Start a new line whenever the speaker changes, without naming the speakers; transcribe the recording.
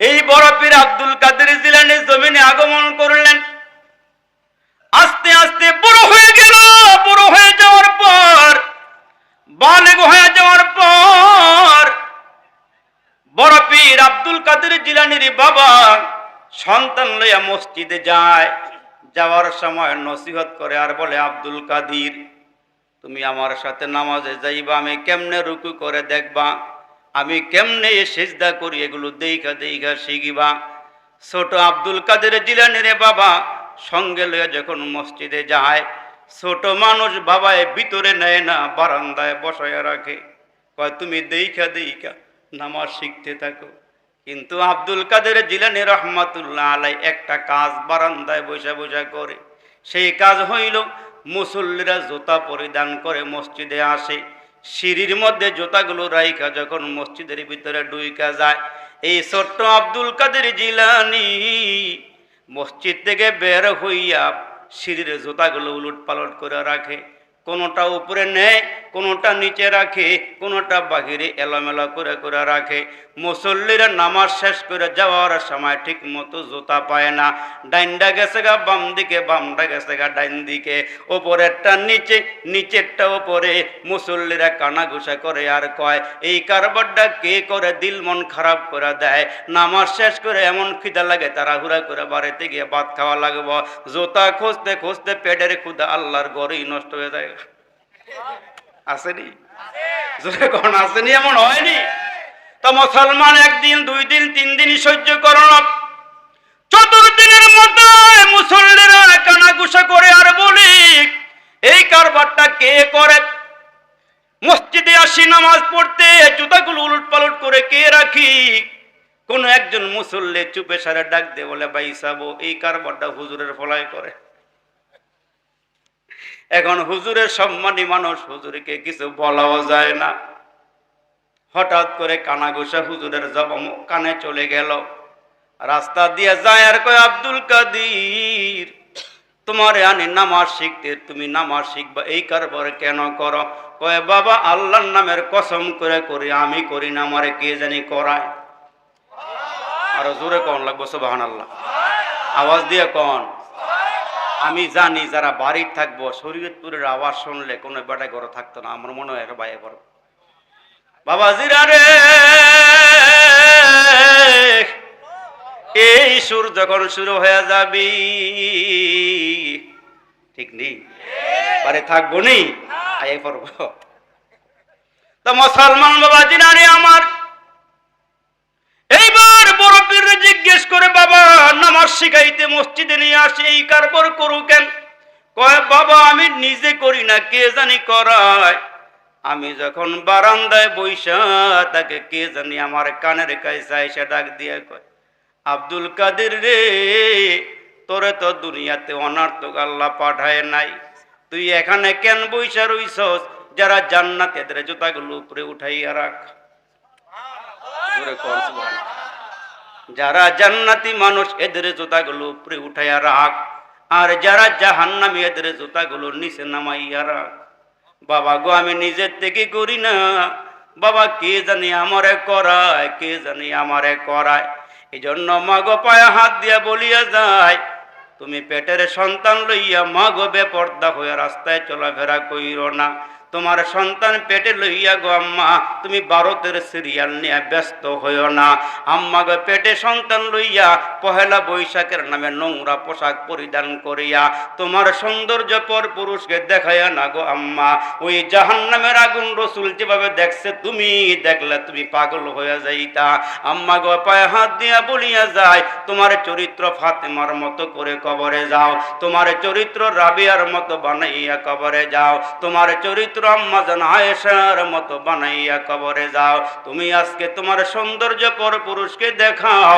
এই বড় পীর আব্দুল কাদের জিলানি জমিনে আগমন করলেন। আস্তে আস্তে বড় হয়ে গেল, বড় হয়ে যাওয়ার পর, বালেগ হয়ে যাওয়ার পর, বড় পীর আব্দুল কাদের জিলানির বাবা সন্তান লইয়া মসজিদে যায়। যাওয়ার সময় নসিহত করে আর বলে, আব্দুল কাদির, তুমি আমার সাথে নামাজে যাইবা, আমি কেমনে রুকু করে দেখবা? আমি কেমনে সেজদা করি এগুলো দেইখা দেইখা শিখিবা? ছোট আব্দুল কাদের জিলানি রে বাবা সঙ্গে লইয়া যখন মসজিদে যায়, ছোট মানুষ বাবায় ভিতরে নেয় না, বারান্দায় বসায় রাখে। কয়, তুমি দেইখা দেইখা নামাজ শিখতে থাকো। কিন্তু আব্দুল কাদের জিলানি রহমাতুল্লাহ আলাই একটা কাজ বারান্দায় বসে বসে করে। সেই কাজ হইল মুসল্লিরা জুতা পরিধান করে মসজিদে আসে। সিঁড়ির মধ্যে জোতাগুলো রাইখা যখন মসজিদের ভিতরে ডুইকা যায়, এই ছোট্ট আব্দুল কাদের জিলানি মসজিদ থেকে বের হইয়া সিঁড়ির জোতাগুলো উলট পালট করে রাখে। কোনোটা উপরে নেয় কোনোটা নিচে রাখে, কোনোটা বাহিরে এলোমেলো করে করে রাখে। মুসল্লিরা নামাজ শেষ করে যাওয়ার সময় ঠিক মতো জুতা পায় না। ডাইনডা গেছে গা, বাম দিকে, বামটা গেছে গা, ডাইন দিকে। ওপরেরটা নিচে, নিচেরটা ওপরে। মুসল্লিরা কানাঘুষা করে আর কয়, এই কারবারটা কে করে দিল মন খারাপ করে দেয়? নামাজ শেষ করে এমন খিদা লাগে তারা হুরা করে বাড়িতে গিয়ে ভাত খাওয়া লাগবো। জুতা খুঁজতে খুঁজতে পেটের ক্ষুদা আল্লাহর গড়েই নষ্ট হয়ে যায় আসেনি? কোন, আসেনি এমন হয়নি? তো মুসলমান একদিন দুই দিন তিন দিন সহ্য করল চতুর্দিনের মধ্যে মুসল্লিরা কানাগুসা করে আর বলি, এই কারবারটা কে করে? মসজিদে আসি, নামাজ পড়তে, জুতাগুলো উলট পালট করে কে রাখি? কোন একজন মুসল্লি চুপে সারে ডাক দে বলে, ভাই সাবো, এই কারবারটা হুজুরের ফলাই করে। এখন হুজুরের সম্মানী মানুষ হুজুরকে কিছু বলাও যায় না। হঠাৎ করে কানাঘোষা হুজুরের জব কানে চলে গেল। রাস্তা দিয়ে যায় আর কয়, আব্দুল কাদির, তোমারে আনি নামাজ শিখতে, তুমি নামাজ শিখবা, এই কারবার কেন করো? কয়, বাবা, আল্লাহর নামের কসম করে করি, আমি করি না, আমারে কে জানি করায়? আরও জোরে কন লাগবো সুবাহান আল্লাহ আওয়াজ দিয়ে কন। আমি জানি যারা বাড়ির থাকব, শরীয়তপুরের আওয়াজ শুনলে কোনো বেটা ঘরে থাকতো না, আমার মনে হয় একটা বাইরে বড় বাবা জিরা রে, এই সুর যখন শুরু হয়ে যাবি, ঠিক নেই? বাড়ি থাকব নি আই পড়ব। তো মুসলমান বাবা জিরা রে আমার শিখাইতে মসজিদে নিয়ে আসে, এই কারবার করু কেন? কয়, বাবা, আমি নিজে করি না, কে জানি করায়? আমি যখন বারান্দায় বৈশা তাকে কে জানি আমার কানের কাছে এসে ডাক দিয়ে কয়, আব্দুল কাদের রে, তোরে তো দুনিয়াতে অনার্থক আল্লাহ পাঠায় নাই। তুই এখানে কেন বৈশা রইছস? যারা জান্নাত এদের জুতাগুলো উপরে উঠাইয়া রাখ। যারা জান্নাতি মানুষ, এদের জুতাগুলো উপরে উঠাইয়া রাখ। আর যারা জাহান্নামী, এদের জুতাগুলো নিচে নামাইয়া রাখ। বাবা গো, আমি নিজের থেকে করি না। বাবা, কে জানি আমারে করায়, কে জানি আমারে করায়? এই জন্য মাগো পায়ে হাত দিয়া বলিয়া যায়, তুমি পেটের সন্তান লইয়া মাগো বেপর্দা হয়ে রাস্তায় চলাফেরা কইর না। তোমার সন্তান পেটে লইয়া গো আম্মা, তুমি ভারতের সিরিয়াল নিয়ে ব্যস্ত হইও না। আম্মা গো, পেটে সন্তান লইয়া পহেলা বৈশাখের নামে নোংরা পোশাক পরিধান করিয়া তোমার সৌন্দর্য পর পুরুষকে দেখাইয়া না গো আম্মা। ওই জাহান নামের আগুন রসুল যেভাবে দেখছে, তুমি দেখলে তুমি পাগল হয়ে যাইতা। আম্মা গো, পায়ে হাত দিয়া বলিয়া যায়, তোমার চরিত্র ফাতেমার মতো করে কবরে যাও, তোমার চরিত্র রাবিয়ার মতো বানাইয়া কবরে যাও, তোমার চরিত্র জান আয়েশার মতো বানাইয়া কবরে যাও। তুমি আজকে তোমার সৌন্দর্য পর পুরুষকে দেখাও।